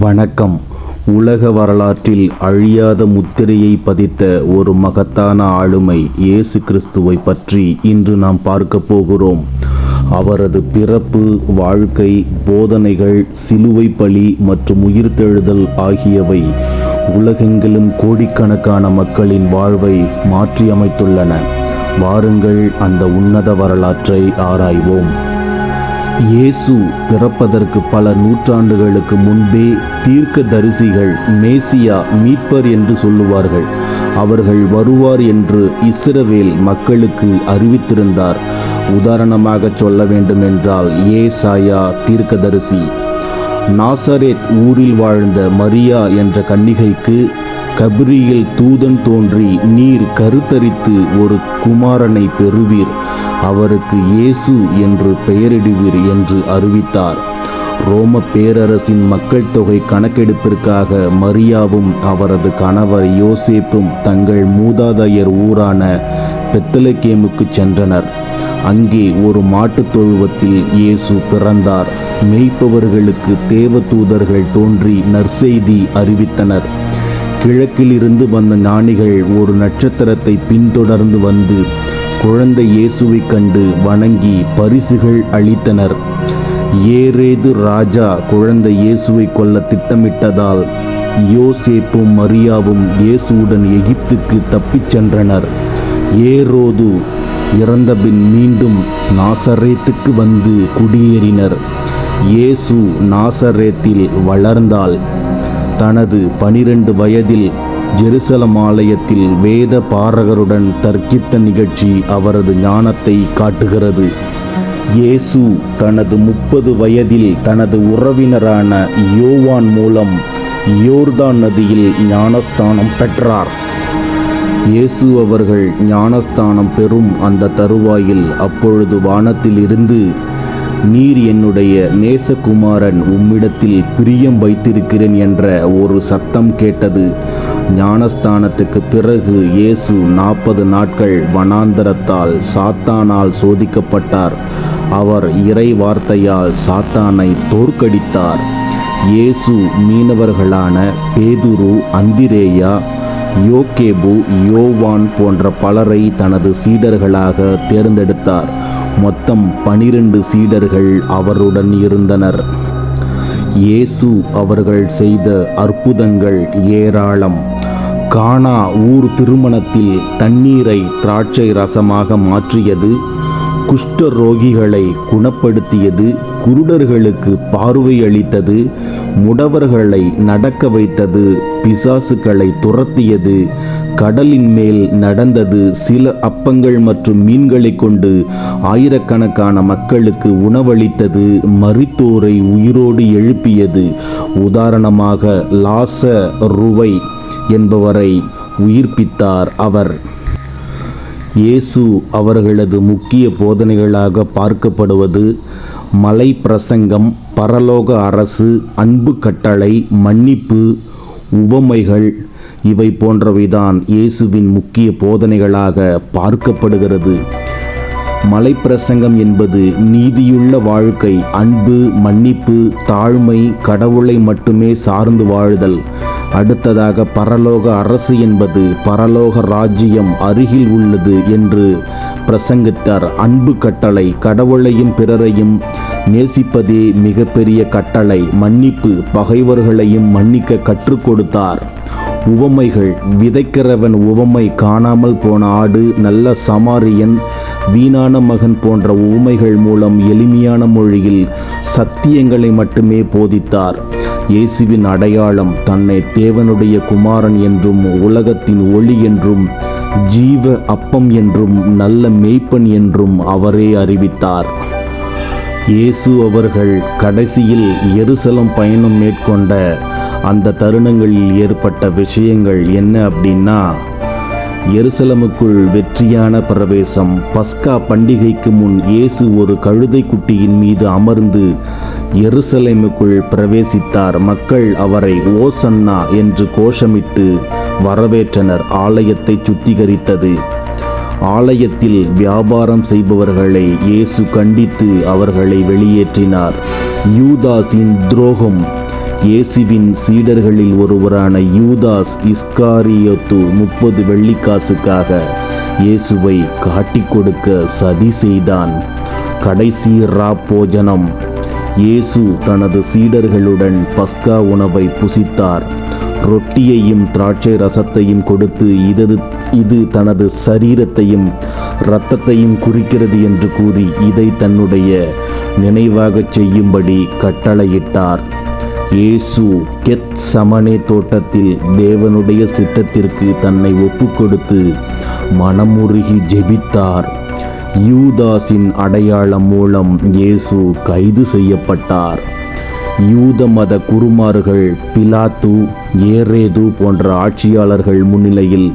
வணக்கம். உலக வரலாற்றில் அழியாத முத்திரையை பதித்த ஒரு மகத்தான ஆளுமை இயேசு கிறிஸ்துவை பற்றி இன்று நாம் பார்க்க போகிறோம். அவரது பிறப்பு வாழ்க்கை போதனைகள் சிலுவை பலி மற்றும் உயிர்த்தெழுதல் ஆகியவை உலகெங்கிலும் கோடிக்கணக்கான மக்களின் வாழ்வை மாற்றியமைத்துள்ளன. வாருங்கள் அந்த உன்னத வரலாற்றை ஆராய்வோம். இயேசு பிறப்பதற்கு பல நூற்றாண்டுகளுக்கு முன்பே தீர்க்க தரிசிகள் மேசியா மீட்பர் என்று சொல்லுவார்கள். அவர்கள் வருவார் என்று இஸ்ரவேல் மக்களுக்கு அறிவித்திருந்தார். உதாரணமாக சொல்ல வேண்டுமென்றால் ஏசாயா தீர்க்கதரிசி. நாசரேத் ஊரில் வாழ்ந்த மரியா என்ற கன்னிகைக்கு கபிரியில் தூதன் தோன்றி நீர் கருத்தரித்து ஒரு குமாரனை பெறுவீர். அவருக்கு இயேசு என்று பெயரிடுவீர் என்று அறிவித்தார். ரோம பேரரசின் மக்கள் தொகை கணக்கெடுப்பிற்காக மரியாவும் அவரது கணவர் யோசேப்பும் தங்கள் மூதாதையர் ஊரான பெத்தலகேமுக்கு சென்றனர். அங்கே ஒரு மாட்டுத் தொழுவத்தில் இயேசு பிறந்தார். மேய்ப்பவர்களுக்கு தேவதூதர்கள் தோன்றி நற்செய்தி அறிவித்தனர். கிழக்கிலிருந்து வந்த ஞானிகள் ஒரு நட்சத்திரத்தை பின்தொடர்ந்து வந்து குழந்தை இயேசுவைக் கண்டு வணங்கி பரிசுகள் அளித்தனர். ஏரேது ராஜா குழந்தை இயேசுவை கொல்ல திட்டமிட்டதால் யோசேப்பும் மரியாவும் இயேசுவுடன் எகிப்துக்கு தப்பிச் சென்றனர். ஏரோது இறந்தபின் மீண்டும் நாசரேத்துக்கு வந்து குடியேறினர். இயேசு நாசரேத்தில் வளர்ந்தால் தனது பனிரெண்டு வயதில் ஜெருசலம் ஆலயத்தில் வேத பாரகருடன் தர்க்கித்த நிகழ்ச்சி அவரது ஞானத்தை காட்டுகிறது. இயேசு தனது முப்பது வயதில் தனது உறவினரான யோவான் மூலம் யோர்தான் நதியில் ஞானஸ்தானம் பெற்றார். இயேசு அவர்கள் ஞானஸ்தானம் பெறும் அந்த தருவாயில் அப்பொழுது வானத்திலிருந்து நீர் என்னுடைய நேசகுமாரன் உம்மிடத்தில் பிரியம் வைத்திருக்கிறேன் என்ற ஒரு சத்தம் கேட்டது. ஞானஸ்தானத்துக்கு பிறகு இயேசு நாற்பது நாட்கள் வனாந்தரத்தால் சாத்தானால் சோதிக்கப்பட்டார். அவர் இறை வார்த்தையால் சாத்தானை தோற்கடித்தார். இயேசு மீனவர்களான பேதுரு அந்திரேயா யோகேபு யோவான் போன்ற பலரை தனது சீடர்களாக தேர்ந்தெடுத்தார். மொத்தம் பனிரெண்டு சீடர்கள் அவருடன் இருந்தனர். இயேசு அவர்கள் செய்த அற்புதங்கள் ஏராளம். கானா ஊர் திருமணத்தில் தண்ணீரை திராட்சை ரசமாக மாற்றியது குஷ்ட ரோகிகளை குணப்படுத்தியது குருடர்களுக்கு பார்வை அளித்தது முடவர்களை நடக்க வைத்தது பிசாசுகளை துரத்தியது கடலின் மேல் நடந்தது சில அப்பங்கள் மற்றும் மீன்களை கொண்டு ஆயிரக்கணக்கான மக்களுக்கு உணவளித்தது மரித்தோரை உயிரோடு எழுப்பியது. உதாரணமாக லாச ருவை என்பவரை உயிர்ப்பித்தார் அவர். இயேசு அவர்களது முக்கிய போதனைகளாக பார்க்கப்படுவது மலை பிரசங்கம் பரலோக அரசு அன்பு கட்டளை மன்னிப்பு உவமைகள் இவை போன்றவைதான் இயேசுவின் முக்கிய போதனைகளாக பார்க்கப்படுகிறது. மலைப்பிரசங்கம் என்பது நீதியுள்ள வாழ்க்கை அன்பு மன்னிப்பு தாழ்மை கடவுளை மட்டுமே சார்ந்து வாழுதல் அடுத்ததாக பரலோக அரசு என்பது பரலோக ராஜ்யம் அருகில் உள்ளது என்று பிரசங்கித்தார். அன்பு கட்டளை கடவுளையும் பிறரையும் நேசிப்பதே மிகப்பெரிய கட்டளை. மன்னிப்பு பகைவர்களையும் மன்னிக்க கற்றுக் கொடுத்தார். உவமைகள் விதைக்கிறவன் உவமை காணாமல் போன ஆடு நல்ல சமாரியன் வீணான மகன் போன்ற உவமைகள் மூலம் எளிமையான மொழியில் சத்தியங்களை மட்டுமே போதித்தார். இயேசுவின் அடையாளம் தன்னை தேவனுடைய குமாரன் என்றும் உலகத்தின் ஒளி என்றும் ஜீவ அப்பம் என்றும் நல்ல மேய்ப்பன் என்றும் அவரே அறிவித்தார். இயேசு அவர்கள் கடைசியில் எருசலம் பயணம் மேற்கொண்ட அந்த தருணங்களில் ஏற்பட்ட விஷயங்கள் என்ன அப்படின்னா எருசலமுக்குள் வெற்றியான பிரவேசம். பஸ்கா பண்டிகைக்கு முன் இயேசு ஒரு கழுதை குட்டியின் மீது அமர்ந்து எருசலேமுக்குள் பிரவேசித்தார். மக்கள் அவரை ஓசன்னா என்று கோஷமிட்டு வரவேற்றனர். ஆலயத்தை சுத்திகரித்தது. ஆலயத்தில் வியாபாரம் செய்பவர்களை இயேசு கண்டித்து அவர்களை வெளியேற்றினார். யூதாஸின் துரோகம். இயேசுவின் சீடர்களில் ஒருவரான யூதாஸ் இஸ்காரியோத்து முப்பது வெள்ளிக்காசுக்காக இயேசுவை காட்டிக் கொடுக்க சதி செய்தான். கடைசி ராப்போஜனம். இயேசு தனது சீடர்களுடன் பஸ்கா உணவை புசித்தார். ரொட்டியையும் திராட்சை ரசத்தையும் கொடுத்து இதது இது தனது சரீரத்தையும் இரத்தத்தையும் குறிக்கிறது என்று கூறி இதை தன்னுடைய நினைவாகச் செய்யும்படி கட்டளையிட்டார். இயேசு கெத் சமனே தோட்டத்தில் தேவனுடைய சித்தத்திற்கு தன்னை ஒப்புக்கொடுத்து மனமுருகி ஜெபித்தார். யூதாஸின் அடையாளம் மூலம் இயேசு கைது செய்யப்பட்டார். யூத மத குருமார்கள் பிலாத்து ஏரேது போன்ற ஆட்சியாளர்கள் முன்னிலையில்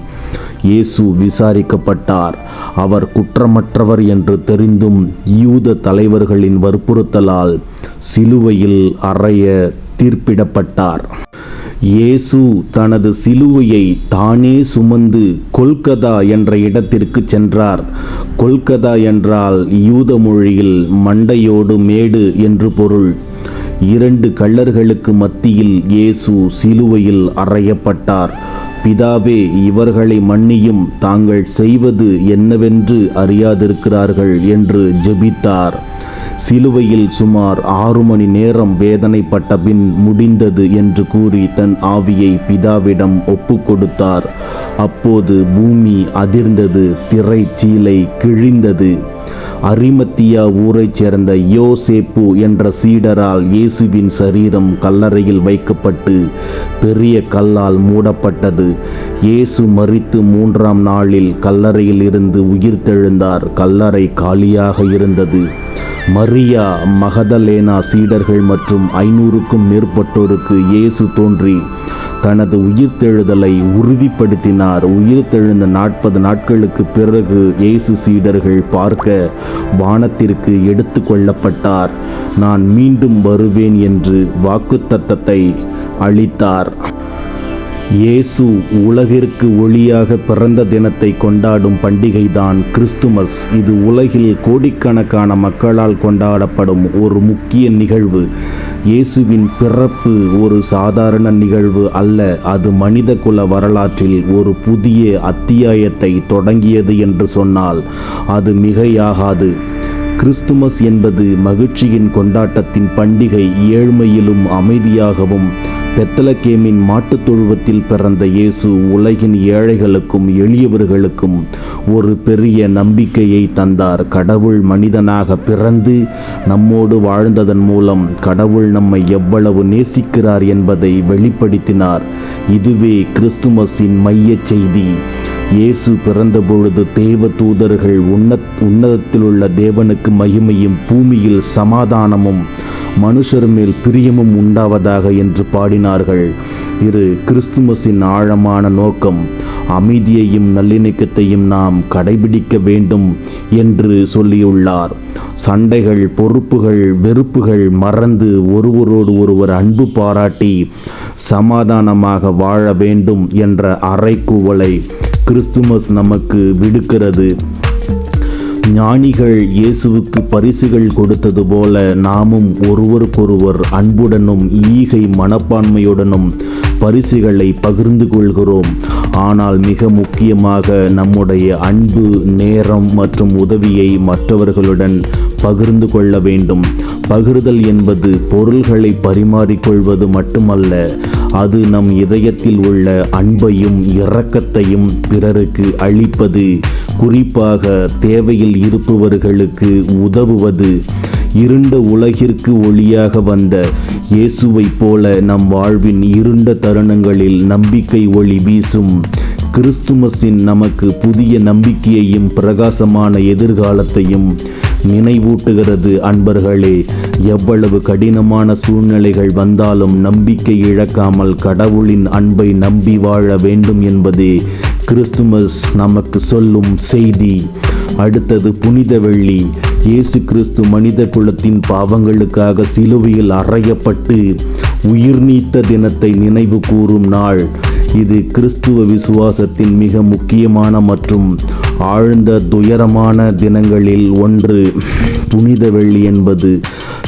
இயேசு விசாரிக்கப்பட்டார். அவர் குற்றமற்றவர் என்று தெரிந்தும் யூத தலைவர்களின் வற்புறுத்தலால் சிலுவையில் அறைய தீர்ப்பிடப்பட்டார். இயேசு தனது சிலுவையை தானே சுமந்து கொல்கதா என்ற இடத்திற்கு சென்றார். கொல்கதா என்றால் யூத மொழியில் மண்டையோடு மேடு என்று பொருள். இரண்டு கள்ளர்களுக்கு மத்தியில் இயேசு சிலுவையில் அறையப்பட்டார். பிதாவே இவர்களை மன்னியும் தாங்கள் செய்வது என்னவென்று அறியாதிருக்கிறார்கள் என்று ஜெபித்தார். சிலுவையில் சுமார் ஆறு மணி நேரம் வேதனைப்பட்ட பின் முடிந்தது என்று கூறி தன் ஆவியை பிதாவிடம் ஒப்பு கொடுத்தார். அப்போது பூமி அதிர்ந்தது திரை சீலை கிழிந்தது. அரிமத்தியா ஊரைச் சேர்ந்த யோசேப்பு என்ற சீடரால் இயேசுவின் சரீரம் கல்லறையில் வைக்கப்பட்டு பெரிய கல்லால் மூடப்பட்டது. இயேசு மறித்து மூன்றாம் நாளில் கல்லறையில் இருந்து உயிர்த்தெழுந்தார். கல்லறை காலியாக இருந்தது. மரியா மகதலேனா சீடர்கள் மற்றும் ஐநூறுக்கும் மேற்பட்டோருக்கு இயேசு தோன்றி தனது உயிர்த்தெழுதலை உறுதிப்படுத்தினார். உயிர்த்தெழுந்த நாற்பது நாட்களுக்கு பிறகு இயேசு சீடர்கள் பார்க்க வானத்திற்கு எடுத்து கொள்ளப்பட்டார். நான் மீண்டும் வருவேன் என்று வாக்குத்தத்தத்தை அளித்தார். இயேசு உலகிற்கு ஒளியாக பிறந்த தினத்தை கொண்டாடும் பண்டிகைதான் கிறிஸ்துமஸ். இது உலகில் கோடிக்கணக்கான மக்களால் கொண்டாடப்படும் ஒரு முக்கிய நிகழ்வு. இயேசுவின் பிறப்பு ஒரு சாதாரண நிகழ்வு அல்ல அது மனித குல வரலாற்றில் ஒரு புதிய அத்தியாயத்தை தொடங்கியது என்று சொன்னால் அது மிகையாகாது. கிறிஸ்துமஸ் என்பது மகிழ்ச்சியின் கொண்டாட்டத்தின் பண்டிகை ஏழ்மையிலும் அமைதியாகவும் பெத்தலகேமின் மாட்டுத் தொழுவத்தில் பிறந்த இயேசு உலகின் ஏழைகளுக்கும் எளியவர்களுக்கும் ஒரு பெரிய நம்பிக்கையை தந்தார். கடவுள் மனிதனாக பிறந்து நம்மோடு வாழ்ந்ததன் மூலம் கடவுள் நம்மை எவ்வளவு நேசிக்கிறார் என்பதை வெளிப்படுத்தினார். இதுவே கிறிஸ்துமஸின் மையச் செய்தி. இயேசு பிறந்தபொழுது தேவ தூதர்கள் உன்னத் உன்னதத்திலுள்ள தேவனுக்கு மகிமையும் பூமியில் சமாதானமும் மனுஷர் மேல் பிரியமும் உண்டாவதாக என்று பாடினார்கள். இரு கிறிஸ்துமஸின் ஆழமான நோக்கம். அமைதியையும் நல்லிணக்கத்தையும் நாம் கடைபிடிக்க வேண்டும் என்று சொல்லியுள்ளார். சண்டைகள் பொறுப்புகள் வெறுப்புகள் மறந்து ஒருவரோடு ஒருவர் அன்பு பாராட்டி சமாதானமாக வாழ வேண்டும் என்ற அறைக்கூவலை கிறிஸ்துமஸ் நமக்கு விடுக்கிறது. ஞானிகள் இயேசுவுக்கு பரிசுகள் கொடுத்தது போல நாமும் ஒருவருக்கொருவர் அன்புடனும் ஈகை மனப்பான்மையுடனும் பரிசுகளை பகிர்ந்து கொள்கிறோம். ஆனால் மிக முக்கியமாக நம்முடைய அன்பு நேரம் மற்றும் உதவியை மற்றவர்களுடன் பகிர்ந்து கொள்ள வேண்டும். பகிர்தல் என்பது பொருள்களை பரிமாறிக்கொள்வது மட்டுமல்ல அது நம் இதயத்தில் உள்ள அன்பையும் இரக்கத்தையும் பிறருக்கு அளிப்பது. குறிப்பாக தேவையில் இருப்பவர்களுக்கு உதவுவது இருண்ட உலகிற்கு ஒளியாக வந்த இயேசுவைப் போல நம் வாழ்வின் இருண்ட தருணங்களில் நம்பிக்கை ஒளி வீசும். கிறிஸ்துமஸின் நமக்கு புதிய நம்பிக்கையையும் பிரகாசமான எதிர்காலத்தையும் நினைவூட்டுகிறது. அன்பர்களே எவ்வளவு கடினமான சூழ்நிலைகள் வந்தாலும் நம்பிக்கை இழக்காமல் கடவுளின் அன்பை நம்பி வாழ வேண்டும் என்பதே கிறிஸ்துமஸ் நமக்கு சொல்லும் செய்தி. அடுத்தது புனித வெள்ளி. இயேசு கிறிஸ்து மனித குலத்தின் பாவங்களுக்காக சிலுவையில் அறையப்பட்டு உயிர் நீத்த தினத்தை நினைவு கூறும் நாள். இது கிறிஸ்துவ விசுவாசத்தின் மிக முக்கியமான மற்றும் ஆழ்ந்த துயரமான தினங்களில் ஒன்று. புனித வெள்ளி என்பது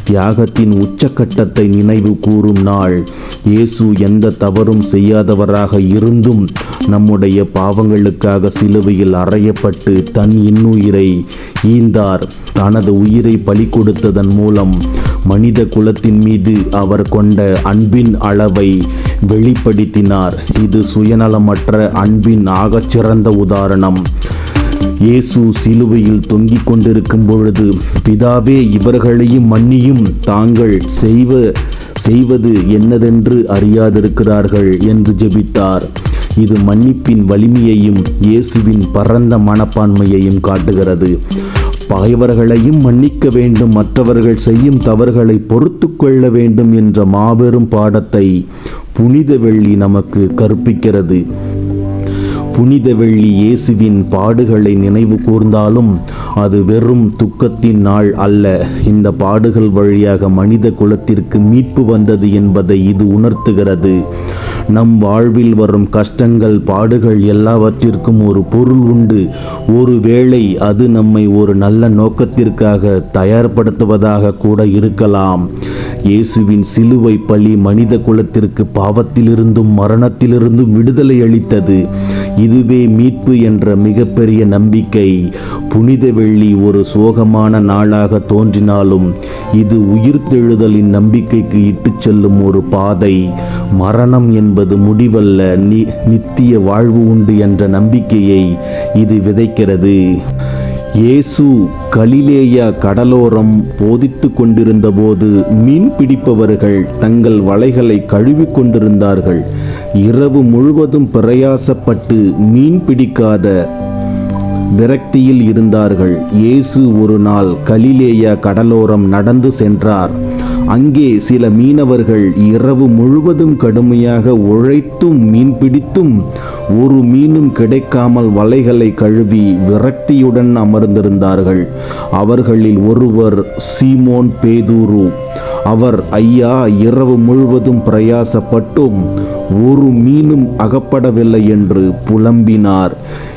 தியாகத்தின் உச்சக்கட்டத்தை நினைவு கூறும் நாள். இயேசு எந்த தவறும் செய்யாதவராக இருந்தும் நம்முடைய பாவங்களுக்காக சிலுவையில் அறையப்பட்டு தன் இன்னுயிரை ஈந்தார். தனது உயிரை பலி கொடுத்ததன் மூலம் மனித குலத்தின் மீது அவர் கொண்ட அன்பின் அளவை வெளிப்படுத்தினார். இது சுயநலமற்ற அன்பின் ஆகச்சிறந்த உதாரணம். இயேசு சிலுவையில் தொங்கிக் கொண்டிருக்கும் பொழுது பிதாவே இவர்களையும் மன்னியும் தாங்கள் செய்வ செய்வது என்னதென்று அறியாதிருக்கிறார்கள் என்று ஜெபித்தார். இது மன்னிப்பின் வலிமையையும் இயேசுவின் பரந்த மனப்பான்மையையும் காட்டுகிறது. பகைவர்களையும் மன்னிக்க வேண்டும் மற்றவர்கள் செய்யும் தவறுகளை பொறுத்து கொள்ள வேண்டும் என்ற மாபெரும் பாடத்தை புனித வெள்ளி நமக்கு கற்பிக்கிறது. புனித வெள்ளி இயேசுவின் பாடுகளை நினைவு கூர்ந்தாலும் அது வெறும் துக்கத்தின் நாள் அல்ல. இந்த பாடுகள் வழியாக மனித குலத்திற்கு மீட்பு வந்தது என்பதை இது உணர்த்துகிறது. நம் வாழ்வில் வரும் கஷ்டங்கள் பாடுகள் எல்லாவற்றிற்கும் ஒரு பொருள் உண்டு. ஒருவேளை அது நம்மை ஒரு நல்ல நோக்கத்திற்காக தயார்படுத்துவதாக கூட இருக்கலாம். இயேசுவின் சிலுவை பலி மனித குலத்திற்கு பாவத்திலிருந்தும் மரணத்திலிருந்தும் விடுதலை அளித்தது. இதுவே மீட்பு என்ற மிகப்பெரிய நம்பிக்கை. புனித வெள்ளி ஒரு சோகமான நாளாக தோன்றினாலும் இது உயிர்த்தெழுதலின் நம்பிக்கைக்கு இட்டுச் செல்லும் ஒரு பாதை. மரணம் என்பது முடிவல்ல நி நித்திய வாழ்வு உண்டு என்ற நம்பிக்கையை இது விதைக்கிறது. இயேசு கலிலேயா கடலோரம் போதித்து கொண்டிருந்தபோது மீன் பிடிப்பவர்கள் தங்கள் வலைகளை கழுவி கொண்டிருந்தார்கள். இரவு முழுவதும் பிரயாசப்பட்டு மீன் பிடிக்காத விரக்தியில் இருந்தார்கள். இயேசு ஒரு நாள் கலிலேயா கடலோரம் நடந்து சென்றார். அங்கே சில மீனவர்கள் இரவு முழுவதும் கடுமையாக உழைத்தும் மீன் பிடித்தும் ஒரு மீனும் கிடைக்காமல் வலைகளை கழுவி விரக்தியுடன் அமர்ந்திருந்தார்கள். அவர்களில் ஒருவர் சீமோன் பேதூரு. அவர் ஐயா இரவு முழுவதும் பிரயாசப்பட்டும் ஒரு மீனும் அகப்படவில்லை என்று புலம்பினார்.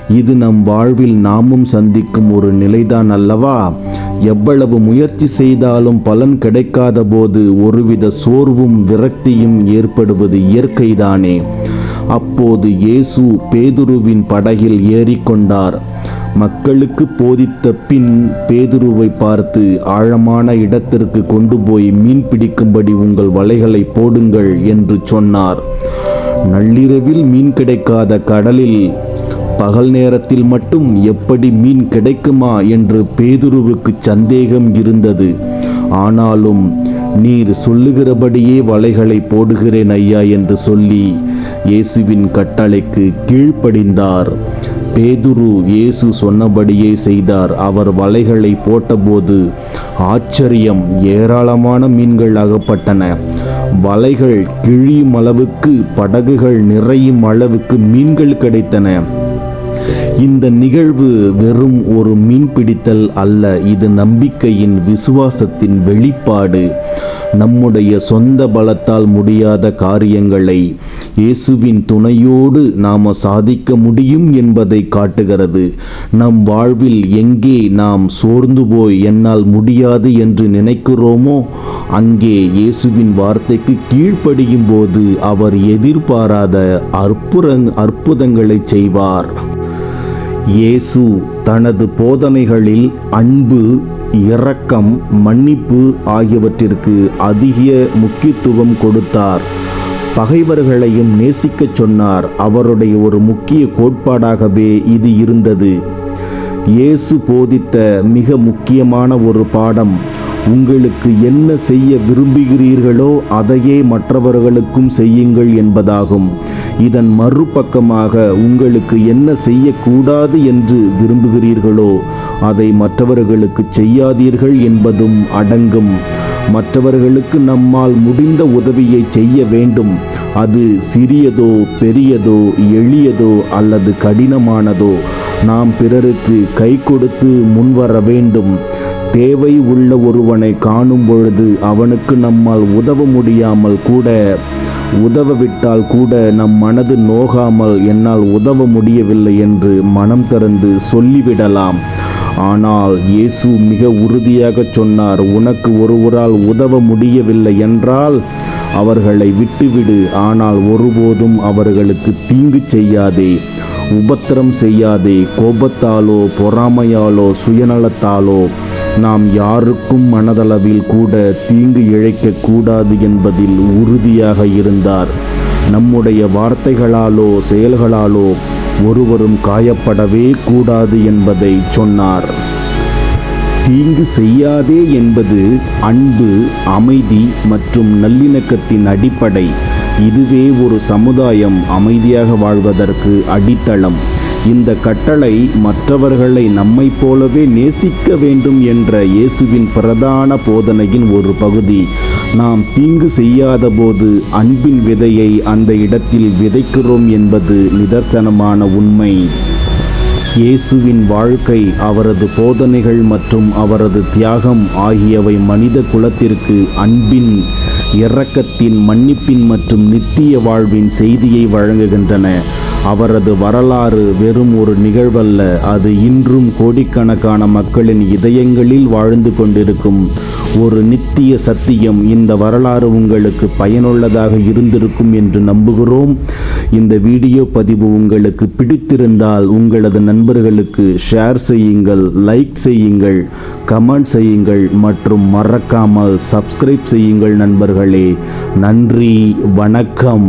இது நம் வாழ்வில் நாமும் சந்திக்கும் ஒரு நிலைதான் அல்லவா? எவ்வளவு முயற்சி செய்தாலும் பலன் கிடைக்காத போது ஒருவித சோர்வும் விரக்தியும் ஏற்படுவது இயற்கைதானே. அப்போது இயேசு பேதுருவின் படகில் ஏறிக்கொண்டார். மக்களுக்கு போதித்த பின் பேதுருவை பார்த்து ஆழமான இடத்திற்கு கொண்டு போய் மீன் பிடிக்கும்படி உங்கள் வலைகளை போடுங்கள் என்று சொன்னார். நள்ளிரவில் மீன் கிடைக்காத கடலில் பகல் நேரத்தில் மட்டும் எப்படி மீன் கிடைக்குமா என்று பேதுருவுக்கு சந்தேகம் இருந்தது. ஆனாலும் நீர் சொல்லுகிறபடியே வலைகளை போடுகிறேன் ஐயா என்று சொல்லி இயேசுவின் கட்டளைக்கு கீழ்ப்படிந்தார். பேதுரு இயேசு சொன்னபடியே செய்தார். அவர் வலைகளை போட்டபோது ஆச்சரியம் ஏராளமான மீன்கள் அகப்பட்டன. வலைகள் கிழியும் அளவுக்கு படகுகள் நிறையும் அளவுக்கு மீன்கள் கிடைத்தன. இந்த நிகழ்வு வெறும் ஒரு மீன்பிடித்தல் அல்ல இது நம்பிக்கையின் விசுவாசத்தின் வெளிப்பாடு. நம்முடைய சொந்த பலத்தால் முடியாத காரியங்களை இயேசுவின் துணையோடு நாம் சாதிக்க முடியும் என்பதை காட்டுகிறது. நம் வாழ்வில் எங்கே நாம் சோர்ந்து போய் என்னால் முடியாது என்று நினைக்கிறோமோ அங்கே இயேசுவின் வார்த்தைக்கு கீழ்ப்படியும் போது அவர் எதிர்பாராத அற்புத அற்புதங்களை செய்வார். இயேசு தனது போதனைகளில் அன்பு இரக்கம் மன்னிப்பு ஆகியவற்றிற்கு அதிக முக்கியத்துவம் கொடுத்தார். பகைவர்களையும் நேசிக்கச் சொன்னார். அவருடைய ஒரு முக்கிய கோட்பாடாகவே இது இருந்தது. இயேசு போதித்த மிக முக்கியமான ஒரு பாடம். உங்களுக்கு என்ன செய்ய விரும்புகிறீர்களோ அதையே மற்றவர்களுக்கும் செய்யுங்கள் என்பதாகும். இதன் மறுபக்கமாக உங்களுக்கு என்ன செய்யக்கூடாது என்று விரும்புகிறீர்களோ அதை மற்றவர்களுக்கு செய்யாதீர்கள் என்பதும் அடங்கும். மற்றவர்களுக்கு நம்மால் முடிந்த உதவியை செய்ய வேண்டும். அது சிறியதோ பெரியதோ எளியதோ அல்லது கடினமானதோ நாம் பிறருக்கு கை கொடுத்து முன்வர வேண்டும். தேவை உள்ள ஒருவனை காணும் பொழுது அவனுக்கு நம்மால் உதவ முடியாமல் கூட உதவ விட்டால் கூட நம் மனது நோகாமல் என்னால் உதவ முடியவில்லை என்று மனம் திறந்து சொல்லிவிடலாம். ஆனால் இயேசு மிக உறுதியாக சொன்னார் உனக்கு ஒருவரால் உதவ முடியவில்லை என்றால் அவர்களை விட்டுவிடு ஆனால் ஒருபோதும் அவர்களுக்கு தீங்கு செய்யாதே உபத்திரம் செய்யாதே கோபத்தாலோ பொறாமையாலோ சுயநலத்தாலோ நாம் யாருக்கும் மனதளவில் கூட தீங்கு இழைக்கக்கூடாது என்பதில் உறுதியாக இருந்தார். நம்முடைய வார்த்தைகளாலோ செயல்களாலோ ஒருவரும் காயப்படவே கூடாது என்பதை சொன்னார். தீங்கு செய்யாதே என்பது அன்பு அமைதி மற்றும் நல்லிணக்கத்தின் அடிப்படை. இதுவே ஒரு சமுதாயம் அமைதியாக வாழ்வதற்கு அடித்தளம். இந்த கட்டளை மற்றவர்களை நம்மைப் போலவே நேசிக்க வேண்டும் என்ற இயேசுவின் பிரதான போதனையின் ஒரு பகுதி. நாம் தீங்கு செய்யாத போது அன்பின் விதையை அந்த இடத்தில் விதைக்கிறோம் என்பது நிதர்சனமான உண்மை. இயேசுவின் வாழ்க்கை அவரது போதனைகள் மற்றும் அவரது தியாகம் ஆகியவை மனித குலத்திற்கு அன்பின் இரக்கத்தின் மன்னிப்பின் மற்றும் நித்திய வாழ்வின் செய்தியை வழங்குகின்றன. அவரது வரலாறு வெறும் ஒரு நிகழ்வல்ல. அது இன்றும் கோடிக்கணக்கான மக்களின் இதயங்களில் வாழ்ந்து கொண்டிருக்கும் ஒரு நித்திய சத்தியம். இந்த வரலாறு உங்களுக்கு பயனுள்ளதாக இருந்திருக்கும் என்று நம்புகிறோம். இந்த வீடியோ பதிவு உங்களுக்கு பிடித்திருந்தால் உங்களது நண்பர்களுக்கு ஷேர் செய்யுங்கள் லைக் செய்யுங்கள் கமெண்ட் செய்யுங்கள் மற்றும் மறக்காமல் சப்ஸ்கிரைப் செய்யுங்கள் நண்பர்களே. நன்றி வணக்கம்.